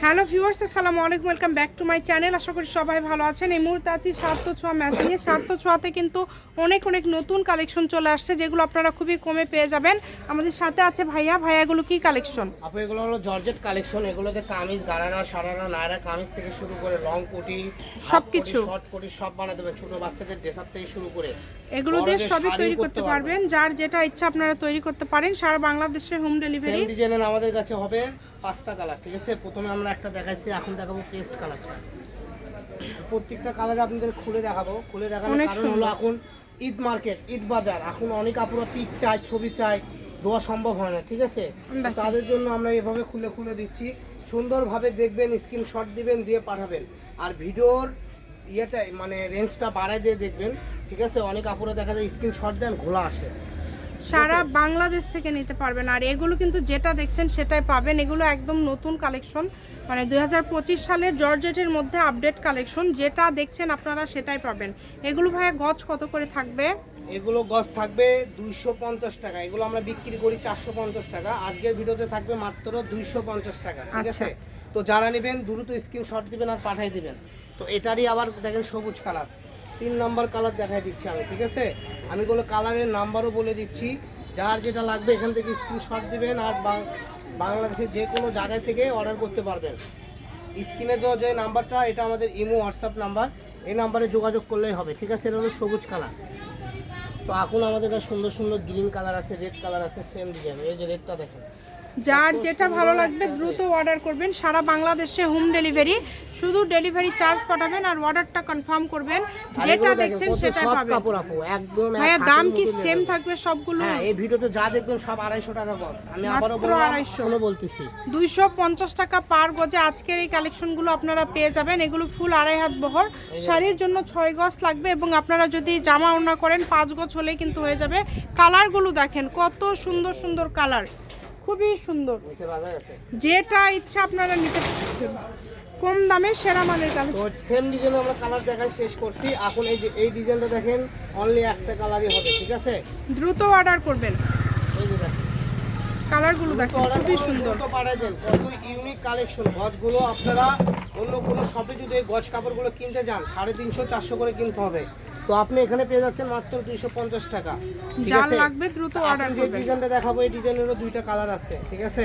Hello viewers আসসালামু আলাইকুম welcome back to my channel. আশা করি সবাই ভালো আছেন। এই মুহূর্তে আছি সার্থ ছোঁয়া ম্যাচিংয়ে সার্থ ছোঁয়াতে কিন্তু অনেক অনেক নতুন কালেকশন চলে আসছে যেগুলো আপনারা খুবই কমে পেয়ে যাবেন। আমাদের সাথে আছে ভাইয়া। ভাইয়াগুলো কি কালেকশন আপু এগুলো হলো জর্জেট কালেকশন এগুলোতে কামিজ গারারা সারারা নায়রা কামিজ থেকে শুরু করে লং কোটি সবকিছু। শর্ট কোটি সব বানাতে পারবেন ছোট বাচ্চাদের ড্রেস আপ থেকে শুরু করে এগুলো দিয়ে সবই তৈরি করতে পারবেন। যার যেটা ইচ্ছা আপনারা তৈরি করতে পারেন। সারা বাংলাদেশের হোম ডেলিভারি সেম ডিজাইনের আমাদের কাছে হবে। পাঁচটা কালার। ঠিক আছে প্রথমে আমরা একটা দেখাইছি এখন দেখাবো পেস্ট কালারটা। প্রত্যেকটা কালার আপনাদের খুলে দেখাবো। খুলে দেখানোর কারণ হলো এখন ঈদ মার্কেট ঈদ বাজার। এখন অনেক আপুরা পিক চায় ছবি চায় দেওয়া সম্ভব হয় না ঠিক আছে? তাদের জন্য আমরা এভাবে খুলে খুলে দিচ্ছি। সুন্দরভাবে দেখবেন স্ক্রিনশট দিবেন দিয়ে পাঠাবেন। আর ভিডিওর ইয়েটা মানে রেঞ্জটা বাড়ায় দিয়ে দেখবেন ঠিক আছে? অনেক আপুরা দেখা যায় স্ক্রিনশট দেন ঘোলা আসে। সারা বাংলাদেশ থেকে নিতে পারবেন। আর এগুলো কিন্তু যেটা দেখছেন সেটাই পাবেন। এগুলো একদম নতুন কালেকশন মানে দু হাজার পঁচিশ সালের জর্জেটের মধ্যে আপডেট কালেকশন যেটা দেখছেন আপনারা সেটাই পাবেন। এগুলো ভাইয়া গজ কত করে থাকবে? এগুলো গজ থাকবে দুইশো পঞ্চাশ টাকা। এগুলো আমরা বিক্রি করি চারশো পঞ্চাশ টাকা। আজকের ভিডিওতে থাকবে মাত্র দুইশো পঞ্চাশ টাকা ঠিক আচ্ছা। আছে? তো যারা নেবেন দ্রুত স্ক্রিনশট দিবেন আর পাঠিয়ে দিবেন। তো এটারই আবার দেখেন সবুজ কালার তিন নাম্বার কালার দেখাই দিচ্ছি আমি, ঠিক আছে? আমি বলে কালারের নাম্বারও বলে দিচ্ছি। যার যেটা লাগবে এখান থেকে স্ক্রিনশট দেবেন আর বাংলাদেশের যে কোনো জায়গায় থেকে অর্ডার করতে পারবেন। স্ক্রিনে দেওয়া যে নাম্বারটা, এটা আমাদের ইমো হোয়াটসঅ্যাপ নাম্বার। এই নাম্বারে যোগাযোগ করলেই হবে, ঠিক আছে? এটা হলো সবুজ কালার। তো এখন আমাদের কাছে সুন্দর সুন্দর গ্রিন কালার আছে রেড কালার আছে সেম ডিজাইন এই যে রেডটা দেখেন। যার যেটা ভালো লাগবে দ্রুত অর্ডার করবেন। সারা বাংলাদেশে হোম ডেলিভারি শুধু ডেলিভারি চার্জ পাঠাবেন আর অর্ডারটা কনফার্ম করবেন। যেটা দেখছেন সেটা পাবেন। কাপড় আপু একদম এক ভাইয়া দাম কি সেম থাকবে সবগুলো? হ্যাঁ এই ভিডিওতে যা দেখবেন সব আড়াইশো টাকা গজ আমি মাত্র বললাম 250 বলতেছি। দুইশো পঞ্চাশ টাকা পার গজে আজকের এই কালেকশনগুলো আপনারা পেয়ে যাবেন। এগুলো ফুল আড়াই হাত বহর। শাড়ির জন্য ছয় গজ লাগবে এবং আপনারা যদি জামা ওড়না করেন পাঁচ গজ হলেই কিন্তু হয়ে যাবে। কালারগুলো দেখেন কত সুন্দর সুন্দর কালার খুবই সুন্দর। আছে। যেটা ইচ্ছা আপনারা নিতে পারবেন। কম দামে সেরা মানের তো কালেকশন সেম ডিজাইনে আমরা কালার দেখাই শেষ করছি। এখন এই যে এই ডিজাইনটা দেখেন অনলি একটা কালারই হবে ঠিক আছে? দ্রুত অর্ডার করবেন। এই যে দেখেন। কালারগুলো দেখেন খুবই সুন্দর। পাড়া দেন। কত ইউনিক কালেকশন গজগুলো আপনারা অন্য কোনো শপে যদি এই গজ কাপড়গুলো কিনতে যান সাড়ে তিনশো চারশো করে কিনতে হবে। তো আপনি এখানে পেয়ে যাচ্ছেন মাত্র দুইশো পঞ্চাশ টাকা। যার লাগবে দ্রুত অর্ডার যে ডিজাইনটা দেখাবো এই ডিজাইনেরও দুইটা কালার আছে ঠিক আছে?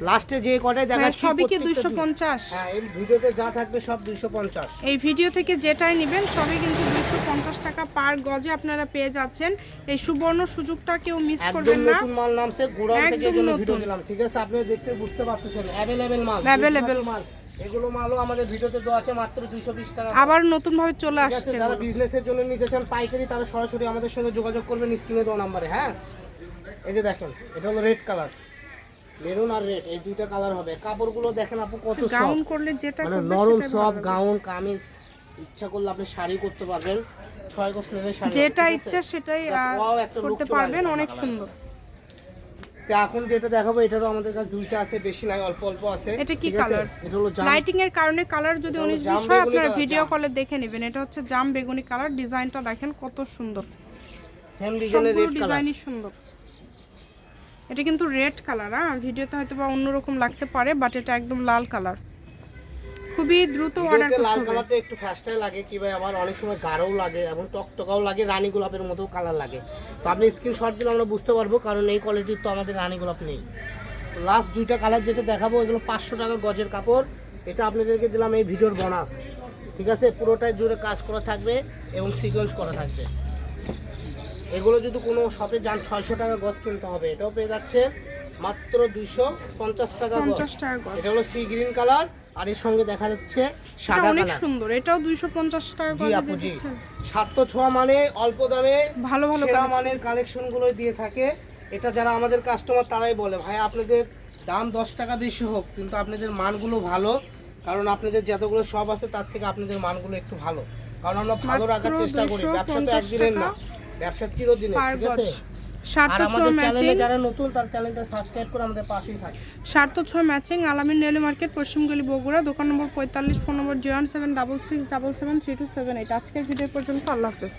লাস্টে যে কটাই হ্যাঁ, দেখাচ্ছি সবই কি প্রত্যেকটা দুইশো দুই- পঞ্চাশ? হ্যাঁ এই ভিডিওতে যা থাকবে সব দুইশো পঞ্চাশ। এই ভিডিও থেকে যেটাই নেবেন সবই কিন্তু দুইশো পঞ্চাশ টাকা পার গজে আপনারা পেয়ে যাচ্ছেন। এই সুবর্ণ সুযোগটা কেউ মিস করবেন না। নতুন মাল নামছে থেকে জন্য ভিডিও দিলাম ঠিক আছে? আপনি দেখতে বুঝতে পারতেছেন মাল মাল। এগুলো মালও আমাদের ভিডিওতে দেওয়া আছে মাত্র দুইশো বিশ টাকা। আবার নতুন ভাবে চলে আসছে যারা বিজনেসের জন্য নিতে চান পাইকারি তারা সরাসরি আমাদের সঙ্গে যোগাযোগ করবেন স্ক্রিনে দেওয়া নাম্বারে হ্যাঁ? এই যে দেখেন এটা হলো রেড কালার মেরুন আর রেড এই দুইটা কালার হবে। কাপড়গুলো দেখেন আপু কত গাউন করলে যেটা মানে নরম সব গাউন কামিজ ইচ্ছা করলে আপনি শাড়ি করতে পারবেন। ছয় গজ শাড়ি যেটা ইচ্ছা সেটাই করতে পারবেন অনেক সুন্দর। তো এখন যেটা দেখাবো এটারও আমাদের কাছে দুইটা আছে বেশি নাই অল্প অল্প আছে। এটা কি কালার এটা হলো লাইটিং এর কারণে কালার যদি উনি আপনারা ভিডিও কলে দেখে নেবেন। এটা হচ্ছে জাম বেগুনি কালার ডিজাইনটা দেখেন কত সুন্দর। সেম ডিজাইনের রেড কালার ডিজাইনই সুন্দর। এটা কিন্তু রেড কালার হ্যাঁ? ভিডিওতে হয়তো বা অন্যরকম লাগতে পারে বাট এটা একদম লাল কালার খুবই দ্রুত অর্ডার ভিডিওতে লাল কালারটা একটু ফাস্টাই লাগে কি ভাই আবার অনেক সময় গাঢ়ও লাগে এবং টকটকাও লাগে রানী গোলাপের মতো কালার লাগে। তো আপনি স্ক্রিনশট দিলে আমরা বুঝতে পারব কারণ এই কোয়ালিটির তো আমাদের রানী গোলাপ নেই। লাস্ট দুইটা কালার যেটা দেখাবো এগুলো পাঁচশো টাকা গজের কাপড়। এটা আপনাদেরকে দিলাম এই ভিডিওর বোনাস ঠিক আছে? পুরোটাই জুড়ে কাজ করা থাকবে এবং সিকোয়েন্স করা থাকবে। এগুলো যদি কোনো শপে যান ছয়শো টাকা গজ কিনতে হবে। এটাও পেয়ে যাচ্ছে মাত্র দুইশো পঞ্চাশ টাকা এটা হলো সি গ্রিন কালার আর এর সঙ্গে দেখা যাচ্ছে সাদা অনেক কালার। সুন্দর এটাও দুইশো পঞ্চাশ টাকা করে আপু জি দিচ্ছেন সাতশো ছোঁয়া মানে অল্প দামে ভালো ভালো সেরা। মানের কালেকশনগুলো দিয়ে থাকে। এটা যারা আমাদের কাস্টমার তারাই বলে ভাই আপনাদের দাম দশ টাকা বেশি হোক কিন্তু আপনাদের মানগুলো ভালো। কারণ আপনাদের যতগুলো সব আছে তার থেকে আপনাদের মানগুলো একটু ভালো। কারণ আমরা ভালো রাখার চেষ্টা করি। ব্যবসা তো 250 একদিনের না। ব্যবসা চিরদিনের ঠিক আছে? গজ সার্থ ছোঁয়া ম্যাচিং যারা নতুন তার চ্যানেলটা সাবস্ক্রাইব করে আমাদের পাশেই থাকে। সার্থ ছোঁয়া ম্যাচিং আলামিন রেলওয়ে মার্কেট পশ্চিমগলি বগুড়া দোকান নম্বর পঁয়তাল্লিশ phone number zero seven double six double seven three two seven eight. আজকের ভিডিও পর্যন্ত আল্লাহ হাফেজ।